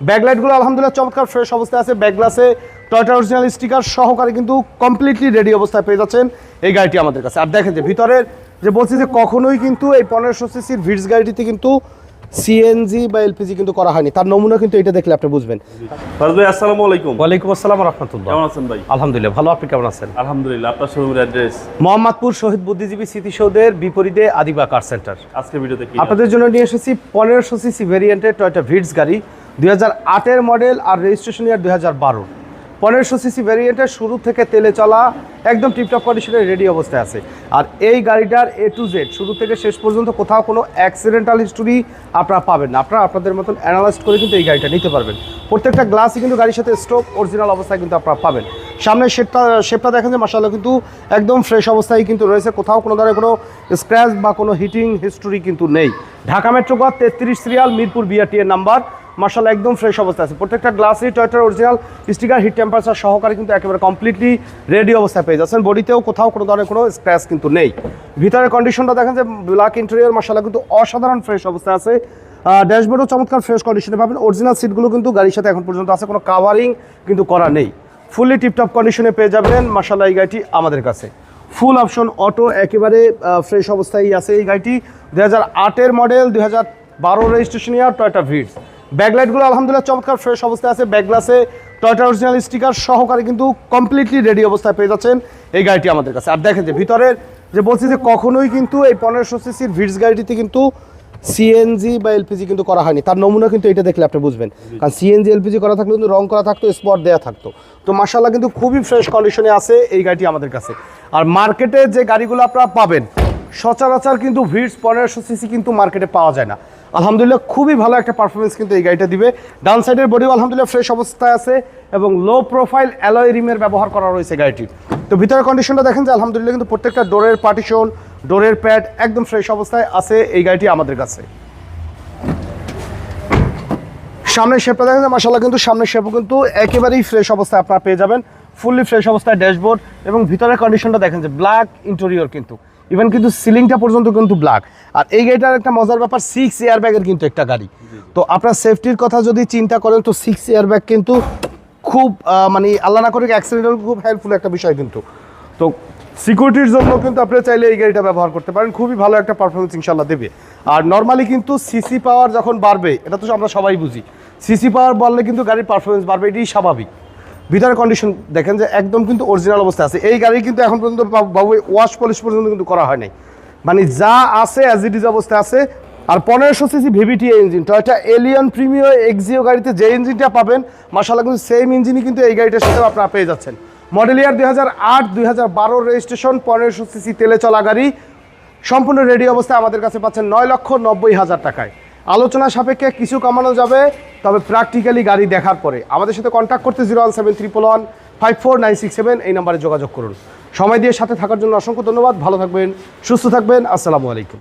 ব্যাকলাইটগুলো আলহামদুলিল্লাহ চমৎকার ফ্রেশ অবস্থায় আছে। ব্যাকগ্লাসে টয়টা অরিজিনাল স্টিকার সহকারে কিন্তু কমপ্লিটলি রেডি অবস্থায় পেয়ে যাচ্ছেন এই গাড়িটি আমাদের কাছে। আর দেখেন যে ভিতরের, যে বলছি যে কখনোই কিন্তু এই পনেরোশো সিসির ভিডস গাড়িটিতে কিন্তু সিএনজি বা এলপিজি কিন্তু করা হয়নি। তার নমুনা কিন্তু এটা দেখলে আপনি বুঝবেন। ফারুক ভাই আসসালামু আলাইকুম। ওয়ালাইকুম আসসালাম রহমতুল্লাহ। কেমন আছেন ভাই? আলহামদুলিল্লাহ ভালো। আপনি কেমন আছেন? আলহামদুলিল্লাহ আপনার শোরুমের অ্যাড্রেস মোহাম্মদপুর শহীদ বুদ্ধিজীবী স্মৃতিসৌধের বিপরীতে আদিবা কার সেন্টার আজকে ভিডিওতে কি আপনাদের জন্য নিয়ে এসেছি পনেরোশো সিসি ভেরিয়েন্টের টয়টা ভিডস গাড়ি দুই হাজার আটের মডেল আর রেজিস্ট্রেশন ইয়ার দুই হাজার বারো। পনেরোশো সিসি ভেরিয়েন্টের শুরু থেকে তেলে চলা একদম টিপটপ কন্ডিশনে রেডি অবস্থায় আছে। আর এই গাড়িটার এ টু জেড শুরু থেকে শেষ পর্যন্ত কোথাও কোনো অ্যাক্সিডেন্টাল হিস্টোরি আপনারা পাবেন না। আপনারা আপনাদের মতন অ্যানালাইজ করে কিন্তু এই গাড়িটা নিতে পারবেন। প্রত্যেকটা গ্লাসই কিন্তু গাড়ির সাথে স্টক অরিজিনাল অবস্থায় কিন্তু আপনারা পাবেন। সামনে শেপটা শেপটা দেখেন যে মাসাল্লাহ কিন্তু একদম ফ্রেশ অবস্থায় কিন্তু রয়েছে। কোথাও কোনো ধরনের কোনো স্ক্র্যাচ বা কোনো হিটিং হিস্টোরি কিন্তু নেই। ঢাকা মেট্রো তেত্রিশ serial Mirpur BRT number marshal একদম ফ্রেশ অবস্থায় আছে। প্রত্যেকটা গ্লাসই টয়টার অরিজিনাল স্টিকার হিট টেম্পারেচার সহকারে কিন্তু একেবারে কমপ্লিটলি রেডি অবস্থায় পেয়ে যাচ্ছেন। বডিতেও কোথাও কোনো ধরনের কোনো স্ক্র্যাচ কিন্তু নেই। ভিতরের কন্ডিশনটা দেখেন যে ব্ল্যাক ইন্টেরিয়র মার্শাল্লাহ কিন্তু অসাধারণ ফ্রেশ অবস্থায় আছে। ড্যাশবোর্ডও চমৎকার ফ্রেশ কন্ডিশনে পাবেন। অরিজিনাল সিটগুলো কিন্তু গাড়ির সাথে এখন পর্যন্ত আছে, কোনো কাভারিং কিন্তু করা নেই। ফুললি টিপটপ কন্ডিশনে পেয়ে যাবেন মার্শাল্লাহ এই গাড়িটি আমাদের কাছে। ফুল অপশন অটো একেবারে ফ্রেশ অবস্থায় আছে এই গাড়িটি। দু হাজার আটের মডেল দু হাজার বারো রেজিস্ট্রেশন ইয়ার টয়টা ভিডস ব্যাকলাইটগুলো আলহামদুলিল্লাহ চমৎকার ফ্রেশ অবস্থায় আছে। ব্যাকগ্লাসে টয়টা অরিজিনাল স্টিকার সহকারে কিন্তু কমপ্লিটলি রেডি অবস্থায় পেয়ে যাচ্ছেন এই গাড়িটি আমাদের কাছে। আর দেখেন যে ভিতরের যে বলছি যে কখনোই কিন্তু এই পনেরোশো সিসির ভিডস গাড়িটিতে কিন্তু সিএনজি বা এলপিজি কিন্তু করা হয়নি। তার নমুনা কিন্তু এটা দেখলে আপনি বুঝবেন। কারণ সিএনজি এলপিজি করা থাকলে কিন্তু রং করা থাকতো স্পট দেওয়া থাকতো। তো মার্শাল্লাহ কিন্তু খুবই ফ্রেশ কন্ডিশনে আছে এই গাড়িটি আমাদের কাছে। আর মার্কেটে যে গাড়িগুলো আপনারা পাবেন সচরাচর কিন্তু ভিডস পনেরোশো সিসি কিন্তু মার্কেটে পাওয়া যায় না। আলহামদুলিল্লাহ খুবই ভালো একটা পারফরমেন্স কিন্তু এই গাড়িটা দিবে। ডান সাইডের বডিও আলহামদুলিল্লাহ ফ্রেশ অবস্থায় আছে এবং লো প্রোফাইল অ্যালয় রিমের ব্যবহার করা রয়েছে গাড়িটির তো ভিতরের কন্ডিশনটা দেখেন যে আলহামদুলিল্লাহ কিন্তু প্রত্যেকটা ডোরের পার্টিশন ডোরের প্যাড একদম ফ্রেশ অবস্থায় আছে এই গাড়িটি আমাদের কাছে। সামনের শেপটা দেখেন যে মাসাল্লাহ কিন্তু সামনের শেপও কিন্তু একেবারেই ফ্রেশ অবস্থায় আপনারা পেয়ে যাবেন। ফুললি ফ্রেশ অবস্থায় ড্যাশবোর্ড এবং ভিতরের কন্ডিশনটা দেখেন যে ব্ল্যাক ইন্টেরিয়র কিন্তু। ইভেন কিন্তু সিলিংটা পর্যন্ত কিন্তু ব্ল্যাক আর এই গাড়িটার একটা মজার ব্যাপার সিক্স এয়ার ব্যাগের কিন্তু একটা গাড়ি। তো আপনার সেফটির কথা যদি চিন্তা করেন, তো সিক্স এয়ার ব্যাগ কিন্তু খুব মানে আল্লাহ না করে অ্যাক্সিডেন্টাল খুব হেল্পফুল একটা বিষয় কিন্তু। তো সিকিউরিটির জন্য কিন্তু আপনি চাইলে এই গাড়িটা ব্যবহার করতে পারেন। খুবই ভালো একটা পারফরমেন্স ইনশাল্লাহ দেবে। আর নর্মালি কিন্তু সিসি পাওয়ার যখন বাড়বে, এটা তো আমরা সবাই বুঝি। সিসি পাওয়ার বাড়লে কিন্তু গাড়ির পারফরমেন্স বাড়বে, এটাই স্বাভাবিক। ভিতরের কন্ডিশন দেখেন যে একদম কিন্তু অরিজিনাল অবস্থা আছে। এই গাড়ি কিন্তু এখন পর্যন্ত বাবু- ওয়াশ পলিশ পর্যন্ত কিন্তু করা হয় নাই। মানে যা আছে অ্যাজ ইট ইজ অবস্থা আছে। আর পনেরোশো CC VVT engine Toyota Allion Premio Axio গাড়িতে যে ইঞ্জিনটা পাবেন মাসাল্লাহ কিন্তু সেম ইঞ্জিনই কিন্তু এই গাড়িটার সাথেও আপনারা পেয়ে যাচ্ছেন। মডেল ইয়ার দুই হাজার আট, দুই হাজার বারো রেজিস্ট্রেশন পনেরোশো সিসি তেলে চলা গাড়ি। সম্পূর্ণ রেডি অবস্থায় আমাদের কাছে পাচ্ছেন নয় লক্ষ নব্বই হাজার টাকায়। আলোচনা সাপেক্ষে কিছু কমানো যাবে, তবে প্র্যাকটিক্যালি গাড়ি দেখার পরে। আমাদের সাথে কন্ট্যাক্ট করতে zero one seven triple one five four nine six seven এই নাম্বারে যোগাযোগ করুন। সময় দিয়ে সাথে থাকার জন্য অসংখ্য ধন্যবাদ, ভালো থাকবেন, সুস্থ থাকবেন, আসসালামু আলাইকুম।